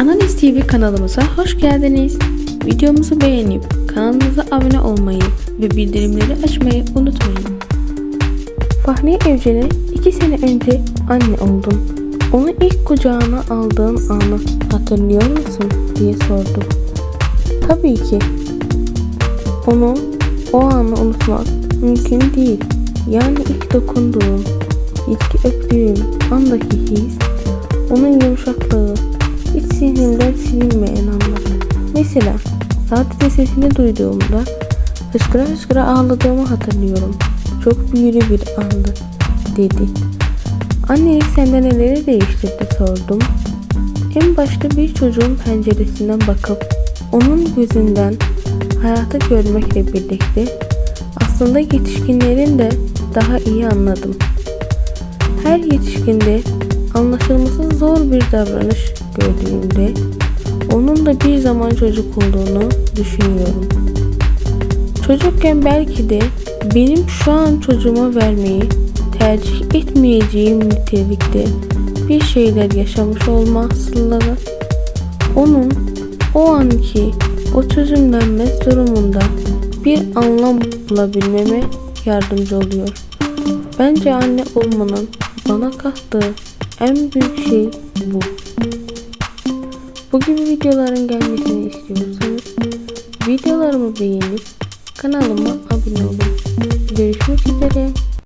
Analiz TV kanalımıza hoş geldiniz. Videomuzu beğenip kanalımıza abone olmayı ve bildirimleri açmayı unutmayın. Fahriye Evcen'e iki sene önce anne oldum. Onu ilk kucağına aldığım anı hatırlıyor musun diye sordum. Tabii ki. Onu o anı unutmak mümkün değil. Yani ilk dokunduğum, ilk öptüğüm andaki his, onun yumuşaklığı, silinmeyen anlar. Mesela sadece sesini duyduğumda hıçkıra hıçkıra ağladığımı hatırlıyorum. Çok büyülü bir andı dedi. Annelik sende neleri değiştirdi sordum. En başta bir çocuğun penceresinden bakıp onun gözünden hayatı görmekle birlikte aslında yetişkinlerin de daha iyi anladım. Her yetişkinde anlaşılması zor bir davranış gördüğümde onun da bir zaman çocuk olduğunu düşünüyorum. Çocukken belki de benim şu an çocuğuma vermeyi tercih etmeyeceğim nitelikte bir şeyler yaşamış olmasıları onun o anki o çözümlenmez durumunda bir anlam bulabilmeme yardımcı oluyor. Bence anne olmanın bana kattığı en büyük şey bu. Bu gibi videoların gelmesini istiyorsanız videolarımı beğenip kanalıma abone olun. Görüşmek üzere.